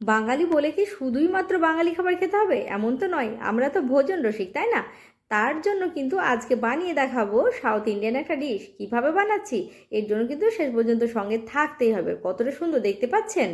বাঙালি বলে কি শুধুই মাত্র বাঙালি খাবার খেতে হবে? এমন তো নয়, আমরা তো ভোজন রসিক, তাই না? তার জন্য কিন্তু আজকে বানিয়ে দেখাবো সাউথ ইন্ডিয়ান একটা ডিশ। কীভাবে বানাচ্ছি? এর জন্য কিন্তু শেষ পর্যন্ত সঙ্গে থাকতেই হবে। কতটা সুন্দর, দেখতে পাচ্ছেন?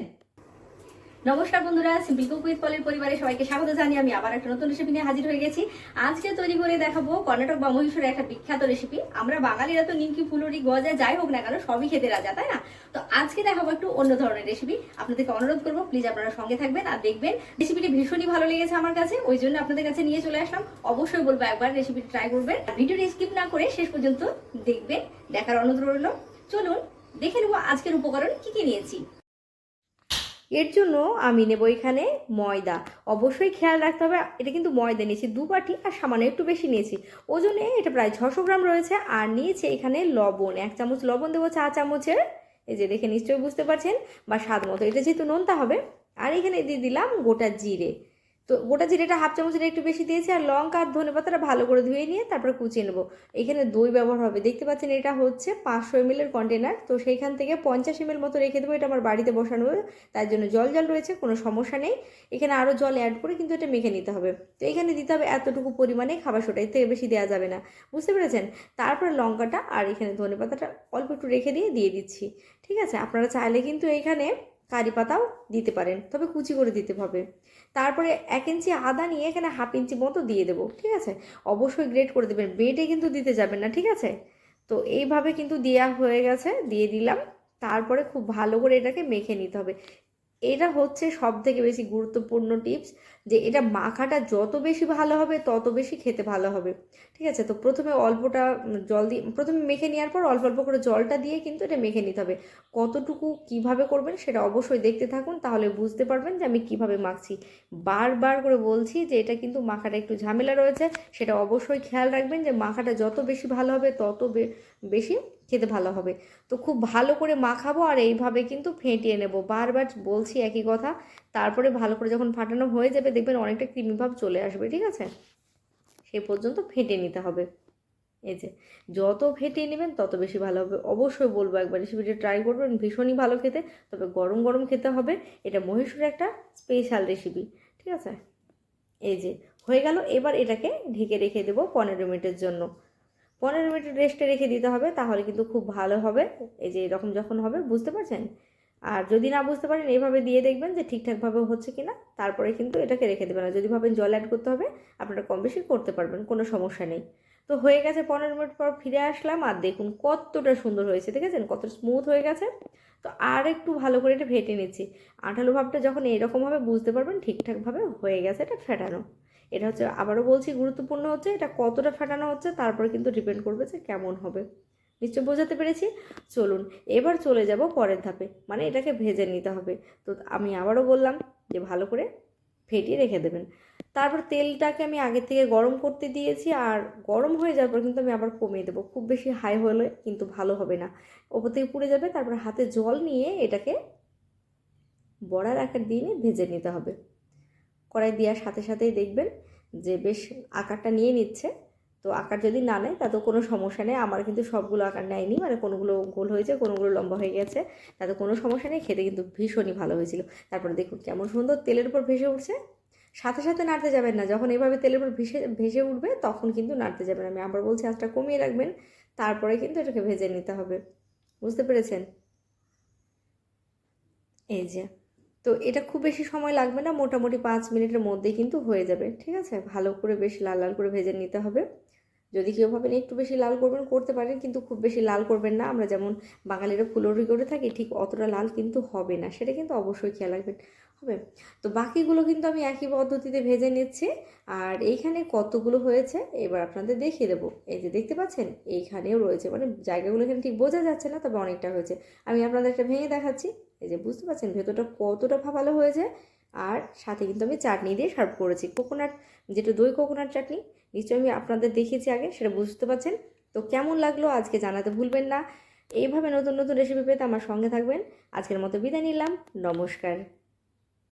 নমস্কার বন্ধুরা সিম্পল কুক উইথ পলের পরিবারে সবাইকে স্বাগত জানিয়ে আমি আবার একটা নতুন রেসিপি নিয়ে হাজির হয়ে গেছি। আজকে তৈরি করে দেখাবো কর্ণাটক বা মহীশূরের একটা বিখ্যাত রেসিপি আমরা বাঙালিরা তো নিমকি, ফুলুরি, গজা, যাই হোক না কেন, সবই খেতে রাজা, তাই না? তো আজকে দেখাবো একটু অন্য ধরনের রেসিপি আপনাদেরকে অনুরোধ করব প্লিজ আপনারা সঙ্গে থাকবেন আর দেখবেন রেসিপিটি ভীষণই ভালো লেগেছে আমার কাছে, ওই জন্য আপনাদের কাছে নিয়ে চলে আসলাম। অবশ্যই বলব একবার রেসিপিটি ট্রাই করবেন। ভিডিওটি স্কিপ না করে শেষ পর্যন্ত দেখবেন, দেখার অনুরোধ রইল। চলুন, দেখে নেব আজকের উপকরণ কি কি নিয়েছি। এর জন্য আমি নেব এখানে ময়দা। অবশ্যই খেয়াল রাখতে হবে, এটা কিন্তু ময়দা নিয়েছি, দু বাটি আর সামান্য একটু বেশি নিয়েছি। ওজনে এটা প্রায় ছশো গ্রাম রয়েছে আর নিয়েছে এখানে লবণ, এক চামচ লবণ দেবো চা চামচের। এই যে দেখে নিশ্চয়ই বুঝতে পারছেন, বা স্বাদ মতো, এটা যেহেতু নোনতা হবে। আর এখানে দিয়ে দিলাম গোটা জিরে। তো গোটা জিরেটা হাফ চামচের একটু বেশি দিয়েছি, আর লঙ্কা আর ধনে পাতাটা ভালো করে ধুয়ে নিয়ে তারপরে কুচিয়ে নেব। এখানে দই ব্যবহার হবে। দেখতে পাচ্ছেন এটা হচ্ছে পাঁচশো এম কন্টেনার তো সেইখান থেকে পঞ্চাশ এম মতো রেখে দেবো। এটা আমার বাড়িতে বসানো তার জন্য জল জল রয়েছে, কোনো সমস্যা নেই। এখানে আরও জল অ্যাড করে কিন্তু এটা মেখে নিতে হবে। তো এখানে দিতে হবে এতটুকু পরিমাণে খাবার সোটা এর থেকে বেশি দেওয়া যাবে না। বুঝতে পেরেছেন? তারপরে লঙ্কাটা আর এখানে ধনে পাতাটা অল্প একটু রেখে দিয়ে দিয়ে দিচ্ছি। ঠিক আছে? আপনারা চাইলে কিন্তু এইখানে কারি পাতাও দিতে পারেন, তবে কুচি করে দিতে হবে। তারপরে এক ইঞ্চি আদা নিয়ে এখানে হাফ ইঞ্চি মতো দিয়ে দেবো, ঠিক আছে? অবশ্যই গ্রেট করে দেবেন, বেটে কিন্তু দিতে যাবেন না, ঠিক আছে? তো এইভাবে কিন্তু দেওয়া হয়ে গেছে, দিয়ে দিলাম। তারপরে খুব ভালো করে এটাকে মেখে নিতে হবে। এটা হচ্ছে সব থেকে বেশি গুরুত্বপূর্ণ টিপস যে এটা মাখাটা যত বেশি ভালো হবে, তত বেশি খেতে ভালো হবে। ঠিক আছে? তো প্রথমে অল্পটা জল দিয়ে, প্রথমে মেখে নেওয়ার পর অল্প অল্প করে জলটা দিয়ে কিন্তু এটা মেখে নিতে হবে। কতটুকু কীভাবে করবেন সেটা অবশ্যই দেখতে থাকুন, তাহলে বুঝতে পারবেন যে আমি কীভাবে মাখছি। বারবার করে বলছি যে এটা কিন্তু মাখাটা একটু ঝামেলা রয়েছে, সেটা অবশ্যই খেয়াল রাখবেন যে মাখাটা যত বেশি ভালো হবে, তত বেশি খেতে ভালো হবে। তো খুব ভালো করে মাখাবো আর এইভাবে কিন্তু ফেটিয়ে নেব। বারবার বলছি একই কথা, তারপরে ভালো করে যখন ফাটানো হয়ে যাবে দেখবেন অনেকটা ক্রিমি ভাব চলে আসবে, ঠিক আছে? সে পর্যন্ত ফেটে নিতে হবে। এই যে, যত ফেটিয়ে নেবেন তত বেশি ভালো হবে। অবশ্যই বলব একবার রেসিপিটা ট্রাই করবেন, ভীষণই ভালো খেতে। তবে গরম গরম খেতে হবে। এটা মহীশূরের একটা স্পেশাল রেসিপি ঠিক আছে? এই যে, হয়ে গেল। এবার এটাকে ঢেকে রেখে দেবো পনেরো মিনিটের জন্য। পনেরো মিনিট রেস্টে রেখে দিতে হবে, তাহলে কিন্তু খুব ভালো হবে। এই যে এরকম যখন হবে, বুঝতে পারছেন? আর যদি না বুঝতে পারেন এইভাবে দিয়ে দেখবেন যে ঠিকঠাকভাবে হচ্ছে কি না তারপরে কিন্তু এটাকে রেখে দেবেন। যদি ভাবেন জল অ্যাড করতে হবে, আপনারা কম বেশি করতে পারবেন, কোনো সমস্যা নেই। তো হয়ে গেছে পনেরো মিনিট পর ফিরে আসলাম, আর দেখুন কতটা সুন্দর হয়েছে ঠিক দেখেছেন? কত স্মুথ হয়ে গেছে। তো আর একটু ভালো করে এটা ফেটে নিচ্ছি। আঠালো ভাবটা যখন এরকমভাবে বুঝতে পারবেন ঠিকঠাকভাবে হয়ে গেছে এটা ফেটানো। এটা হচ্ছে আবারও বলছি গুরুত্বপূর্ণ হচ্ছে এটা কতটা ফাটানো হচ্ছে, তারপরে কিন্তু ডিপেন্ড করবে যে কেমন হবে। নিশ্চয় বোঝাতে পেরেছি? চলুন, এবার চলে যাব পরের ধাপে মানে এটাকে ভেজে নিতে হবে। তো আমি আবারও বললাম যে ভালো করে ফেটিয়ে রেখে দেবেন। তারপর তেলটাকে আমি আগে থেকে গরম করতে দিয়েছি, আর গরম হয়ে যাওয়ার পর কিন্তু আমি আবার কমিয়ে দেবো। খুব বেশি হাই হলে কিন্তু ভালো হবে না। ওপর থেকে পুড়ে যাবে, তারপর হাতে জল নিয়ে এটাকে বড়ার আকার দিয়ে ভেজে নিতে হবে। কড়াই দেওয়ার সাথে সাথেই দেখবেন যে বেশ আকারটা নিয়ে নিচ্ছে। তো আকার যদি না নেয় তাতে কোনো সমস্যা নেই। আমার কিন্তু সবগুলো আকার নেয়নি। মানে কোনোগুলো গোল হয়েছে, কোনোগুলো লম্বা হয়ে গেছে। তাতে কোনো সমস্যা নেই। খেতে কিন্তু ভীষণই ভালো হয়েছিল। তারপরে দেখুন কেমন সুন্দর তেলের উপর ভেসে উঠছে। সাথে সাথে নাড়তে যাবেন না। যখন এভাবে তেলের উপর ভেসে ভেসে উঠবে, তখন কিন্তু নাড়তে যাবেন। আমি আবার বলছি, আঁচটা কমিয়ে রাখবেন। তারপরে কিন্তু এটাকে ভেজে নিতে হবে। বুঝতে পেরেছেন? এই যে তো এটা খুব বেশি সময় লাগবে না, মোটামুটি পাঁচ মিনিটের মধ্যেই কিন্তু হয়ে যাবে, ঠিক আছে? ভালো করে বেশ লাল লাল করে ভেজে নিতে হবে। যদি কেউ ভাবেন একটু বেশি লাল করবেন, করতে পারেন, কিন্তু খুব বেশি লাল করবেন না। আমরা যেমন বাঙালিরা ফুলরি করে থাকি, ঠিক অতটা লাল কিন্তু হবে না, সেটা কিন্তু অবশ্যই খেয়াল রাখবেন, হবে? তো বাকিগুলো কিন্তু আমি একই পদ্ধতিতে ভেজে নিচ্ছি, আর এইখানে কতগুলো হয়েছে, এবার আপনাদের দেখিয়ে দেবো। এই যে দেখতে পাচ্ছেন, এইখানেও রয়েছে মানে জায়গাগুলো এখানে ঠিক বোঝা যাচ্ছে না, তবে অনেকটা হয়েছে। আমি আপনাদের একটা ভেঙে দেখাচ্ছি এই যে বুঝতে পারছেন ভেতরটা কতটা ভালো হয়েছে? আর সাথে কিন্তু আমি চাটনি দিয়ে সার্ভ করেছি। কোকোনাট যেটা দই কোকোনাট চাটনি, নিশ্চয়ই আমি আপনাদের দেখিয়েছি আগে, সেটা বুঝতে পারছেন? তো কেমন লাগল আজকে জানাতে ভুলবেন না। এইভাবে নতুন নতুন রেসিপি পেতে আমার সঙ্গে থাকবেন। আজকের মতো বিদায় নিলাম। নমস্কার।